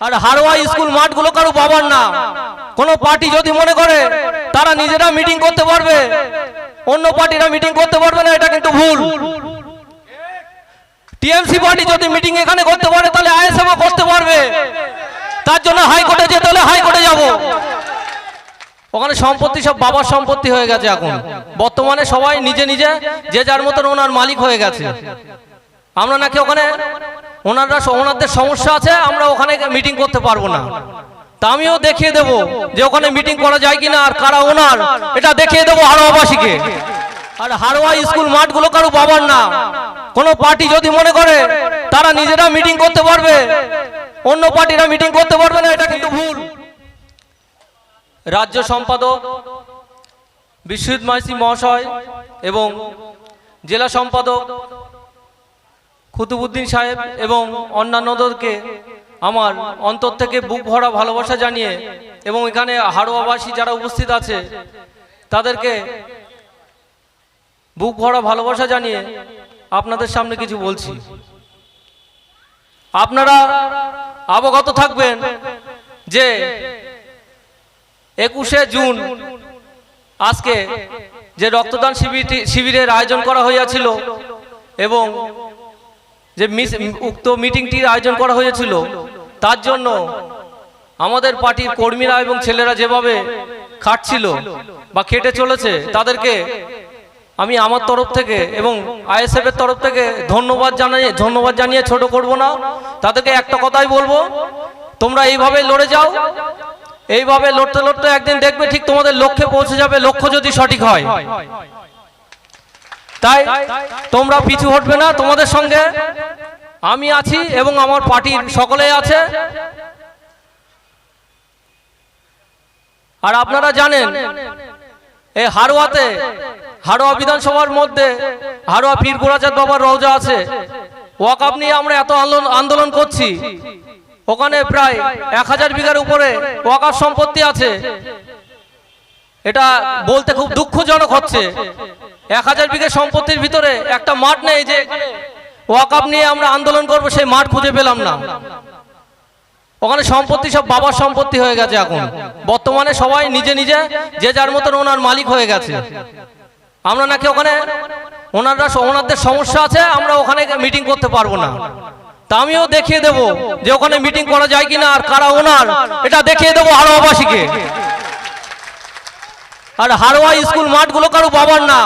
আর Haroa school মাঠগুলো কারও বাবার না। কোন পার্টি যদি মনে করে, তারা নিজেরা মিটিং করতে পারবে। অন্য পার্টিরা মিটিং করতে পারবে না, এটা কিন্তু ভুল। টিএমসি পার্টি যদি মিটিং এখানে করতে পারে, তাহলে আইএসএফও করতে পারবে। তার জন্য হাইকোর্টে যেতে হলে হাইকোর্টে যাব। ওখানে সম্পত্তি সব বাবার সম্পত্তি হয়ে গেছে এখন। বর্তমানে সবাই নিজে নিজে, যে যার মতন ওনার মালিক হয়ে গেছে। আমরা নাকি ওখানে ওনারা ওনাদের সমস্যা আছে, আমরা ওখানে মিটিং করতে পারব না। তা আমিও দেখিয়ে দেব যে ওখানে মিটিং করা যায় কিনা আর কারা ওনার, এটা দেখিয়ে দেবো হারোয়াবাসীকে। আর হারোয়া স্কুল মাঠগুলো কারও বাবার না। কোনো পার্টি যদি মনে করে, তারা নিজেরা মিটিং করতে পারবে। অন্য পার্টিরা মিটিং করতে পারবে না, এটা কিন্তু ভুল। রাজ্য সম্পাদক বিশ্বজিৎ মাইসি মহাশয় এবং জেলা সম্পাদক কুতুবুদ্দিন সাহেব এবং অন্যান্যদেরকে আমার অন্তর থেকে বুক ভরা ভালোবাসা জানিয়ে এবং এখানে হাড়োয়াবাসী যারা উপস্থিত আছে, তাদেরকে বুক ভরা ভালোবাসা জানিয়ে আপনাদের সামনে কিছু বলছি। আপনারা অবগত থাকবেন যে একুশে জুন আজকে যে রক্তদান শিবিরটি শিবিরের আয়োজন করা হইয়াছিল এবং যে মিস- উক্ত মিটিংটির আয়োজন করা হয়েছিল তার জন্য আমাদের পার্টির কর্মীরা এবং ছেলেরা যেভাবে খাটছিল বা খেটে চলেছে তাদেরকে আমি আমার তরফ থেকে এবং আইএসএফ এর তরফ থেকে ধন্যবাদ জানিয়ে ধন্যবাদ জানিয়ে ছোট করব না। তাদেরকে একটা কথাই বলব তোমরা এইভাবে লড়ে যাও। এইভাবে লড়তে লড়তে একদিন দেখবে ঠিক তোমাদের লক্ষ্যে পৌঁছে যাবে লক্ষ্য যদি সঠিক হয়। তাই তোমরা পিছু হটবে না তোমাদের সঙ্গে। আমি আছি এবং আমার পার্টির সকলেই আছে। আর আপনারা জানেন এই হারোয়াতে, হারোয়া বিধানসভার মধ্যে, হারোয়া পীর গোরাচাঁদ বাবার রওজা আছে। ওয়াকাপ নিয়ে আমরা এত আন্দোলন আন্দোলন করছি। ওখানে প্রায় এক হাজার বিঘার উপরে ওয়াকাপ সম্পত্তি আছে। এটা বলতে খুব দুঃখজনক হচ্ছে। এক হাজার বিঘে সম্পত্তির ভিতরে একটা মাঠ নেই যে ওয়াকাপ নিয়ে আমরা আন্দোলন করব, সেই মাঠ খুঁজে পেলাম না। ওখানে সম্পত্তি সব বাবার সম্পত্তি হয়ে গেছে এখন। বর্তমানে সবাই নিজে নিজে যে যার মতন ওনার মালিক হয়ে গেছে। আমরা নাকি ওখানে ওনারা ওনাদের সমস্যা আছে, আমরা ওখানে মিটিং করতে পারব না। তা আমিও দেখিয়ে দেব যে ওখানে মিটিং করা যায় কিনা আর কারা ওনার, এটা দেখিয়ে দেবো হারোয়াবাসীকে আর হারোয়া স্কুল মাঠগুলো কারও বাবার না।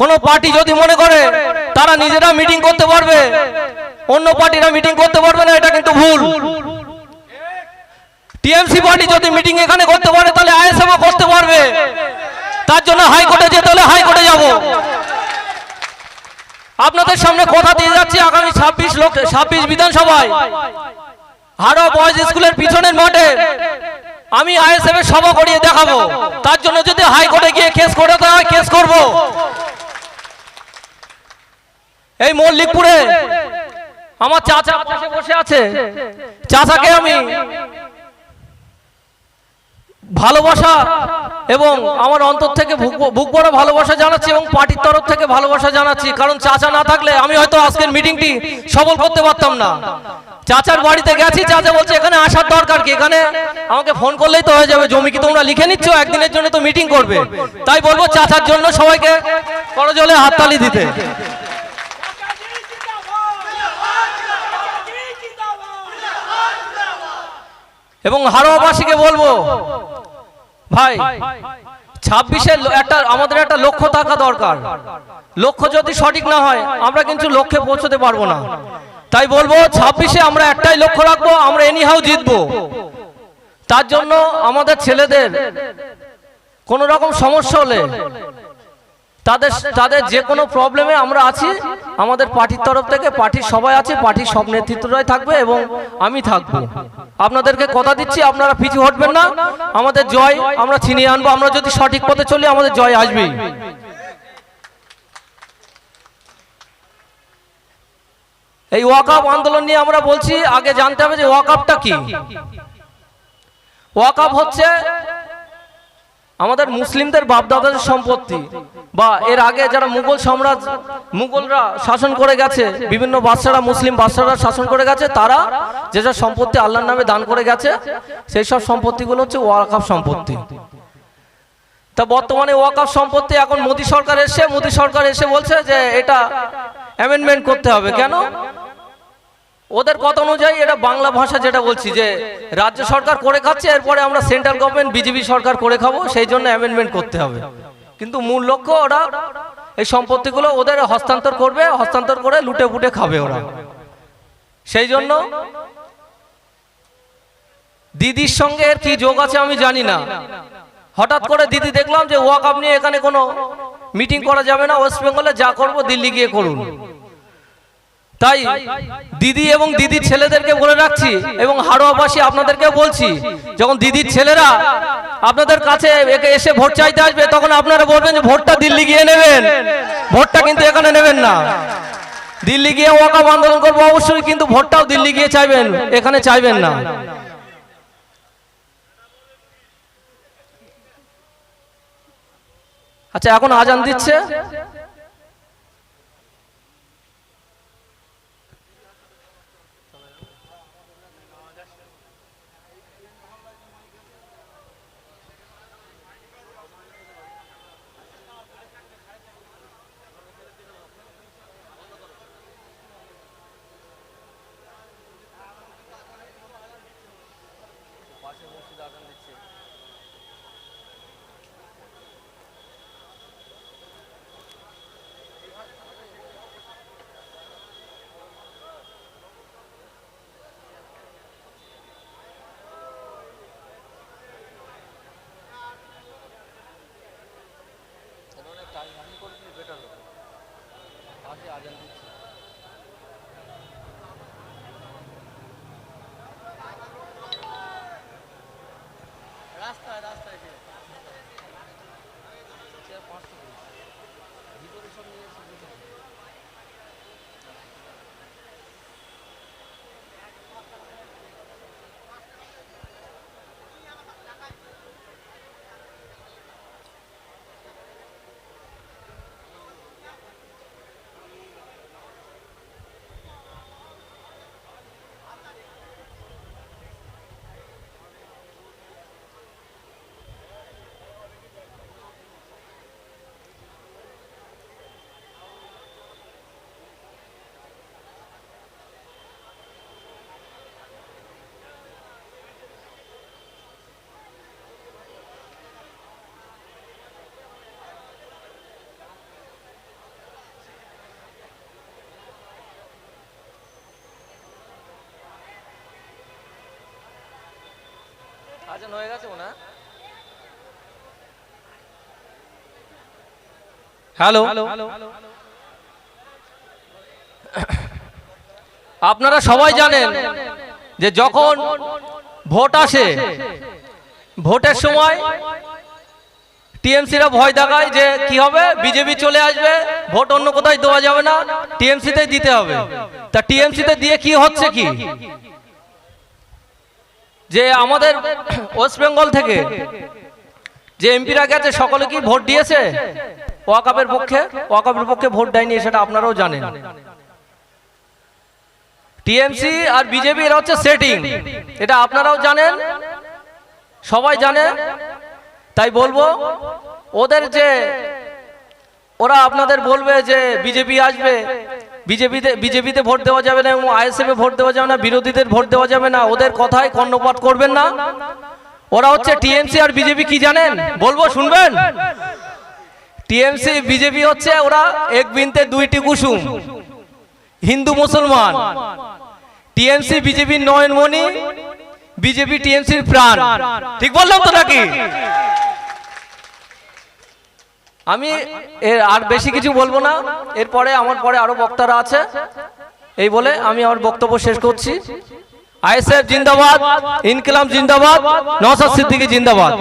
কোন পার্টি যদি মনে করে, তারা নিজেরা মিটিং করতে পারবে। অন্য পার্টিরা মিটিং করতে পারবে না, এটা কিন্তু ভুল। টিএমসি পার্টি যদি মিটিং এখানে করতে পারে, তাহলে আইএসএফও করতে পারবে। তার জন্য হাইকোর্টে যেতে হলে হাইকোর্টে যাব। আপনাদের সামনে কথা দিয়ে যাচ্ছি আগামী ছাব্বিশ লোক ছাব্বিশ বিধানসভায়। হারো বয়েজ স্কুলের পিছনের মাঠে। আমি আইএসএফ সভা করিয়ে দেখাবো। তার জন্য যদি হাইকোর্টে গিয়ে কেস করাতে হয়, কেস করব। এই মল্লিকপুরে আমার চাচা বসে আছে। চাচাকে আমি ভালোবাসা এবং আমার অন্তর থেকে বুক- ভরা ভালোবাসা জানাচ্ছি এবং পার্টির তরফ থেকে ভালোবাসা জানাচ্ছি। কারণ চাচা না থাকলে আমি হয়তো আজকের মিটিংটি সফল করতে পারতাম না। চাচার বাড়িতে গেছি, চাচা বলছে, এখানে আসার দরকার কি? এখানে আমাকে ফোন করলেই তো হয়ে যাবে। জমি কি তোমরা লিখে নিচ্ছ? একদিনের জন্য তো মিটিং করবে। তাই বলব, চাচার জন্য সবাইকে করজলে হাততালি দিতে। এবং হারোয়াবাসীকে বলব, ভাই, ছাব্বিশে একটা আমাদের একটা লক্ষ্য থাকা দরকার। লক্ষ্য যদি সঠিক না হয়, আমরা কিন্তু লক্ষ্যে পৌঁছতে পারব না। তাই বলব, ছাব্বিশে আমরা একটাই লক্ষ্য রাখব, আমরা এনিহাও জিতবো। তার জন্য আমাদের ছেলেদের কোন রকম সমস্যা হলে তাদের তাদের যে কোনো প্রবলেমে আমরা আছি। আমাদের পার্টির তরফ থেকে পার্টির সবাই আছে পার্টির সব নেতৃত্বরাই থাকবে এবং আমি থাকব। আপনাদেরকে কথা দিচ্ছি আপনারা পিছু হটবেন না। আমাদের জয় আমরা ছিনিয়ে আনব। আমরা যদি সঠিক পথে চলি আমাদের জয় আসবেই। এই ওয়াকাপ আন্দোলন নিয়ে আমরা বলছি আগে জানতে হবে যে ওয়াকাপটা কি। ওয়াকাপ হচ্ছে আমাদের মুসলিমদের বাপদাদাদের সম্পত্তি বা এর আগে যারা মুঘল সাম্রাজ্য মুঘলরা শাসন করে গেছে, বিভিন্ন বাদশারা, মুসলিম বাদশারা শাসন করে গেছে, তারা যেসব সম্পত্তি আল্লাহর নামে দান করে গেছে, সেই সব সম্পত্তিগুলো হচ্ছে ওয়াকাফ সম্পত্তি। তা বর্তমানে ওয়াকাফ সম্পত্তি এখন মোদী সরকার এসে মোদী সরকার এসে বলছে যে এটা অ্যামেন্ডমেন্ট করতে হবে। কেন? ওদের কথা অনুযায়ী এটা বাংলা ভাষা যেটা বলছি যে রাজ্য সরকার করে খাচ্ছে, এরপরে আমরা সেন্ট্রাল গভর্নমেন্ট বিজেপি সরকার করে খাব, সেই জন্য অ্যামেন্ডমেন্ট করতে হবে। কিন্তু মূল লক্ষ্য ওরা এই সম্পত্তিগুলো ওদের হস্তান্তর করবে, হস্তান্তর করে লুটে ফুটে খাবে ওরা। সেই জন্য দিদির সঙ্গে এর কি যোগ আছে আমি জানি না। হঠাৎ করে দিদি দেখলাম যে ওয়াক নিয়ে এখানে কোনো মিটিং করা যাবে না ওয়েস্ট বেঙ্গলে যা করব দিল্লি গিয়ে করুন। তাই দিদি এবং দিদির ছেলেদেরকে বলে রাখছি এবং হাড়োয়াবাসী আপনাদেরকে বলছি, যখন দিদির ছেলেরা আপনাদের কাছে এসে ভোট চাইতে আসবে, তখন আপনারা বলবেন যে ভোটটা দিল্লি গিয়ে নেবেন। ভোটটা কিন্তু এখানে নেবেন না। দিল্লি গিয়ে ওয়াকাম আন্দোলন করব, অবশ্যই কিন্তু ভোটটাও দিল্লি গিয়ে চাইবেন, এখানে চাইবেন না। আচ্ছা এখন আজান দিচ্ছে? বাগান দেখছি 나왔어. আজান হয়ে গেছে মনে হ্যালো। আপনারা সবাই জানেন যে যখন ভোট আসে ভোটের সময় টিএমসিরা ভয় দেখায় যে কি হবে বিজেপি চলে আসবে ভোট অন্য কোথায় দেওয়া যাবে না টিএমসিতে দিতে হবে। তা টিএমসিতে দিয়ে কি হচ্ছে কি? যে আমাদের ওয়েস্ট বেঙ্গল থেকে যে এমপিরা গেছে সকলে কি ভোট দিয়েছে? ওয়াকাপের পক্ষে? ওয়াকাপের পক্ষে ভোট দেয়নি, সেটা আপনারাও জানেন। টিএমসি আর বিজেপি, এরা হচ্ছে সেটিং এটা আপনারাও জানেন, সবাই জানে। তাই বলব, ওদের যে, ওরা আপনাদের বলবে যে বিজেপি আসবে বিজেপিতে বিজেপিতে ভোট দেওয়া যাবে না এবং আইএসএফে ভোট দেওয়া যাবে না, বিরোধীদের ভোট দেওয়া যাবে না, ওদের কথায় কর্ণপাত করবেন না। ওরা হচ্ছে টিএমসি আর বিজেপি কি জানেন? বলব, শুনবেন? টিএমসি, বিজেপি হচ্ছে ওরা এক বিনতে দুইটি কুসুম, হিন্দু মুসলমান। টিএমসি বিজেপির নয়নমণি, বিজেপি টিএমসির প্রাণ। ঠিক বললাম তো নাকি? আমি এর আর বেশি কিছু বলব না। এরপরে আমার পরে আরও বক্তারা আছে। এই বলে আমি আমার বক্তব্য শেষ করছি। আইএসএফ জিন্দাবাদ ইনকিলাম জিন্দাবাদ নওসাদ সিদ্দিকি জিন্দাবাদ।